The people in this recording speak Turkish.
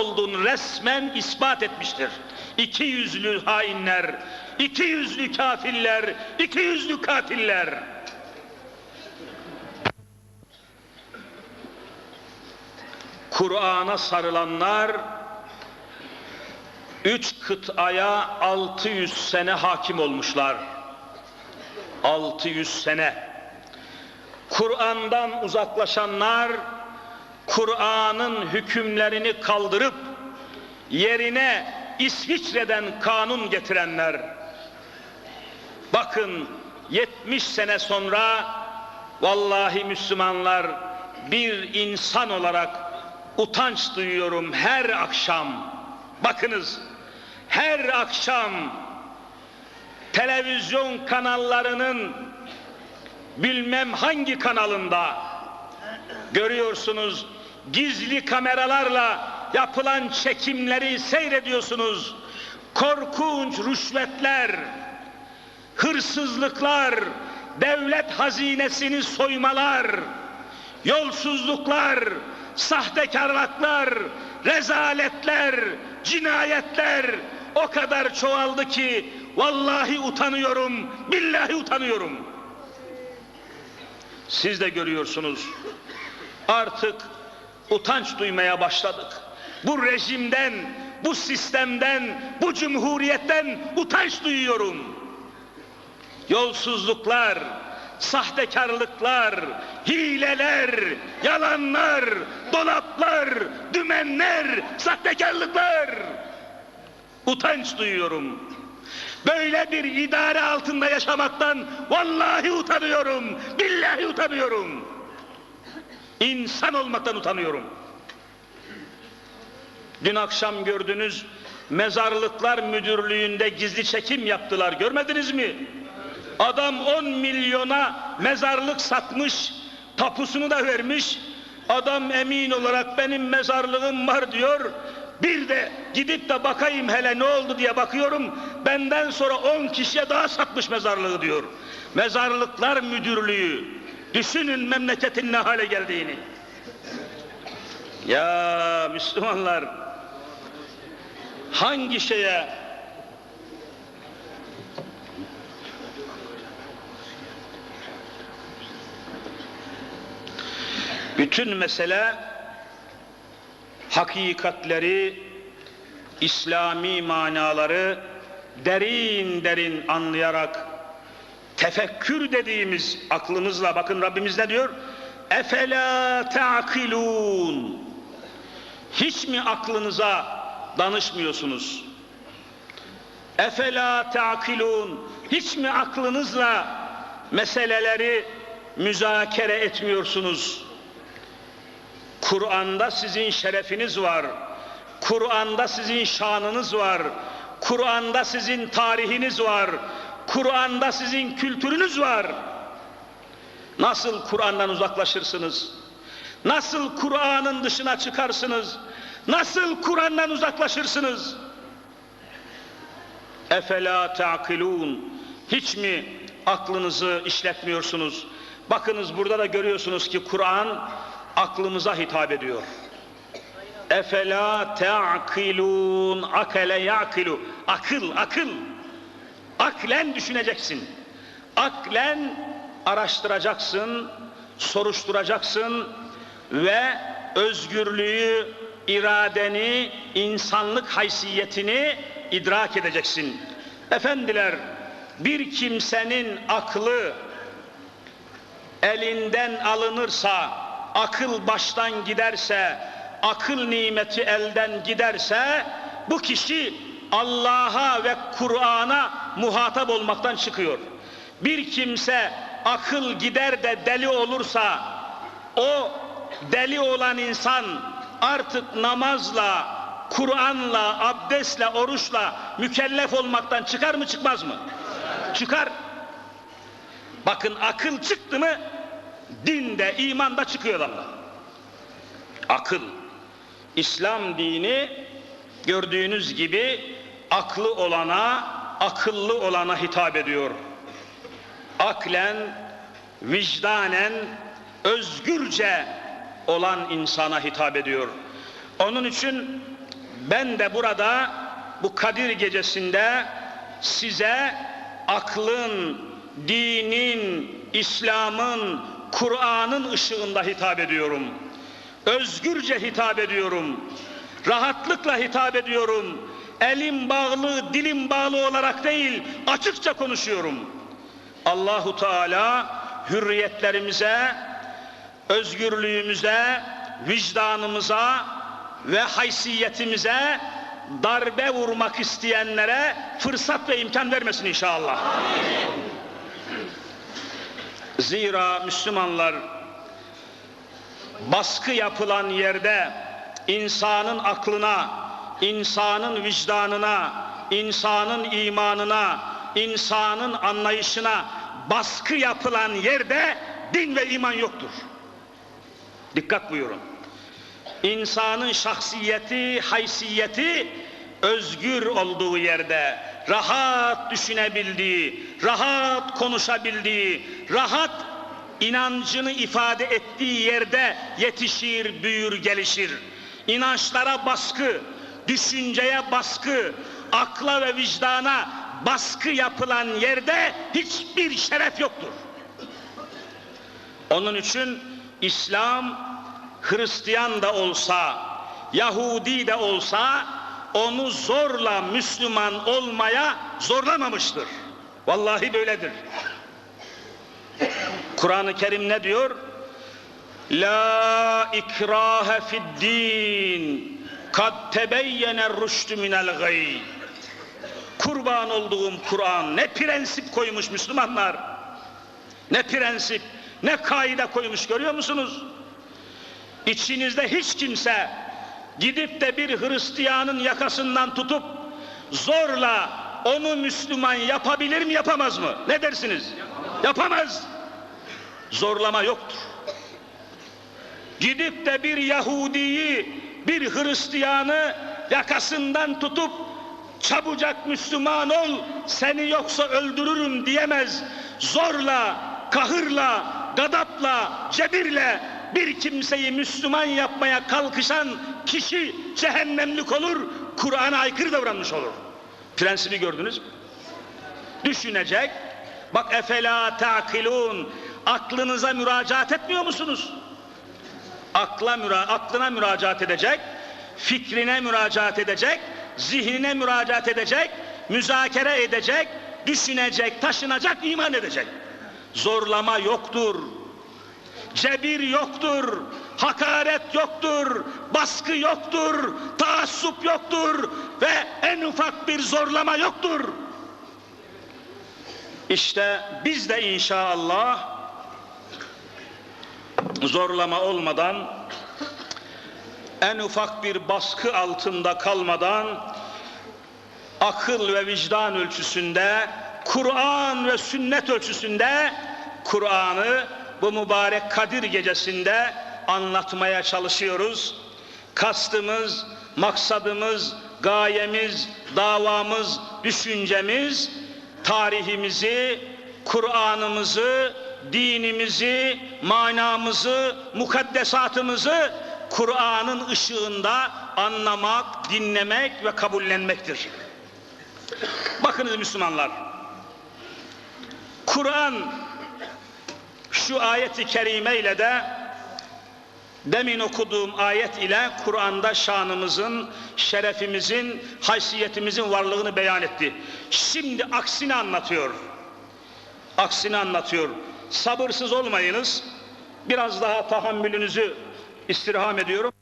olduğunu resmen ispat etmiştir. İki yüzlü hainler, iki yüzlü kafirler, iki yüzlü katiller. Kur'an'a sarılanlar üç kıtaya 600 sene hakim olmuşlar. 600 sene. Kur'an'dan uzaklaşanlar Kur'an'ın hükümlerini kaldırıp yerine İsviçre'den kanun getirenler. Bakın 70 sene sonra vallahi Müslümanlar bir insan olarak utanç duyuyorum her akşam. Bakınız her akşam televizyon kanallarının bilmem hangi kanalında görüyorsunuz gizli kameralarla yapılan çekimleri seyrediyorsunuz. Korkunç rüşvetler, hırsızlıklar, devlet hazinesini soymalar, yolsuzluklar, sahtekarlıklar, rezaletler, cinayetler o kadar çoğaldı ki vallahi utanıyorum, billahi utanıyorum. Siz de görüyorsunuz. Artık utanç duymaya başladık. Bu rejimden, bu sistemden, bu cumhuriyetten utanç duyuyorum. Yolsuzluklar, sahtekarlıklar, hileler, yalanlar, dolaplar, dümenler, sahtekarlıklar. Utanç duyuyorum. Böyle bir idare altında yaşamaktan vallahi utanıyorum, billahi utanıyorum. İnsan olmaktan utanıyorum. Dün akşam gördünüz mezarlıklar müdürlüğünde gizli çekim yaptılar görmediniz mi? Adam 10 milyona mezarlık satmış, tapusunu da vermiş. Adam emin olarak benim mezarlığım var diyor. Bir de gidip de bakayım hele ne oldu diye bakıyorum. Benden sonra 10 kişiye daha satmış mezarlığı diyor. Mezarlıklar müdürlüğü. Düşünün memleketin ne hale geldiğini. Ya Müslümanlar hangi şeye bütün mesele hakikatleri İslami manaları derin derin anlayarak tefekkür dediğimiz aklımızla bakın Rabbimiz ne diyor? Efela ta'kilun Hiç mi aklınıza danışmıyorsunuz? Efela ta'kilun Hiç mi aklınızla meseleleri müzakere etmiyorsunuz? Kur'an'da sizin şerefiniz var. Kur'an'da sizin şanınız var. Kur'an'da sizin tarihiniz var. Kur'an'da sizin kültürünüz var. Nasıl Kur'an'dan uzaklaşırsınız? Nasıl Kur'an'ın dışına çıkarsınız? Nasıl Kur'an'dan uzaklaşırsınız? Efela ta'kilun. Hiç mi aklınızı işletmiyorsunuz? Bakınız burada da görüyorsunuz ki Kur'an aklımıza hitap ediyor. Efela ta'kilun akele ya'kilu akıl akıl aklen düşüneceksin. Aklen araştıracaksın soruşturacaksın ve özgürlüğü iradeni insanlık haysiyetini idrak edeceksin. Efendiler bir kimsenin aklı elinden alınırsa akıl baştan giderse akıl nimeti elden giderse bu kişi Allah'a ve Kur'an'a muhatap olmaktan çıkıyor. Bir kimse akıl gider de deli olursa o deli olan insan artık namazla, Kur'an'la, abdestle, oruçla mükellef olmaktan çıkar mı çıkmaz mı? Çıkar. Bakın akıl çıktı mı dinde, imanda çıkıyor Allah. Akıl. İslam dini gördüğünüz gibi aklı olana, akıllı olana hitap ediyor. Aklen, vicdanen, özgürce olan insana hitap ediyor. Onun için Ben de burada bu Kadir gecesinde size aklın, dinin, İslam'ın, Kur'an'ın ışığında hitap ediyorum. Özgürce hitap ediyorum. Rahatlıkla hitap ediyorum. Elim bağlı, dilim bağlı olarak değil, açıkça konuşuyorum. Allahu Teala hürriyetlerimize, özgürlüğümüze, vicdanımıza ve haysiyetimize darbe vurmak isteyenlere fırsat ve imkan vermesin inşallah. Zira Müslümanlar baskı yapılan yerde insanın aklına, insanın vicdanına, insanın imanına, insanın anlayışına baskı yapılan yerde din ve iman yoktur. Dikkat buyurun. İnsanın şahsiyeti, haysiyeti özgür olduğu yerde, rahat düşünebildiği, rahat konuşabildiği, rahat inancını ifade ettiği yerde yetişir, büyür, gelişir. İnançlara baskı, düşünceye baskı, akla ve vicdana baskı yapılan yerde hiçbir şeref yoktur. Onun için İslam Hristiyan da olsa, Yahudi de olsa onu zorla Müslüman olmaya zorlamamıştır. Vallahi böyledir. Kur'an-ı Kerim ne diyor? La ikrahe fid din kad tebeyyene rüştü minel gay. Kurban olduğum Kur'an ne prensip koymuş Müslümanlar. Ne prensip, ne kaide koymuş görüyor musunuz? İçinizde hiç kimse gidip de bir Hristiyanın yakasından tutup zorla onu Müslüman yapabilir mi yapamaz mı? Ne dersiniz? Yapamaz. Zorlama yoktur. Gidip de bir Yahudiyi, Hristiyanı yakasından tutup çabucak Müslüman ol, seni yoksa öldürürüm diyemez. Zorla, kahırla, gadapla, cebirle bir kimseyi Müslüman yapmaya kalkışan kişi cehennemlik olur, Kur'an'a aykırı davranmış olur. Prensibi gördünüz mü? Düşünecek, bak efela ta'kilun, aklınıza müracaat etmiyor musunuz? Akla müra aklına müracaat edecek, fikrine müracaat edecek, zihnine müracaat edecek, müzakere edecek, düşünecek, taşınacak, iman edecek. Zorlama yoktur. Cebir yoktur. Hakaret yoktur. Baskı yoktur. Taassup yoktur. Ve en ufak bir zorlama yoktur. İşte biz de inşallah zorlama olmadan en ufak bir baskı altında kalmadan akıl ve vicdan ölçüsünde Kur'an ve sünnet ölçüsünde Kur'an'ı bu mübarek Kadir gecesinde anlatmaya çalışıyoruz. Kastımız, maksadımız, gayemiz, davamız, düşüncemiz tarihimizi, Kur'an'ımızı, dinimizi, manamızı, mukaddesatımızı Kur'an'ın ışığında anlamak, dinlemek ve kabullenmektir. Bakınız Müslümanlar, Kur'an şu ayeti kerime ile de demin okuduğum ayet ile Kur'an'da şanımızın, şerefimizin, haysiyetimizin varlığını beyan etti. Şimdi aksini anlatıyor. Aksini anlatıyor. Sabırsız olmayınız. Biraz daha tahammülünüzü istirham ediyorum.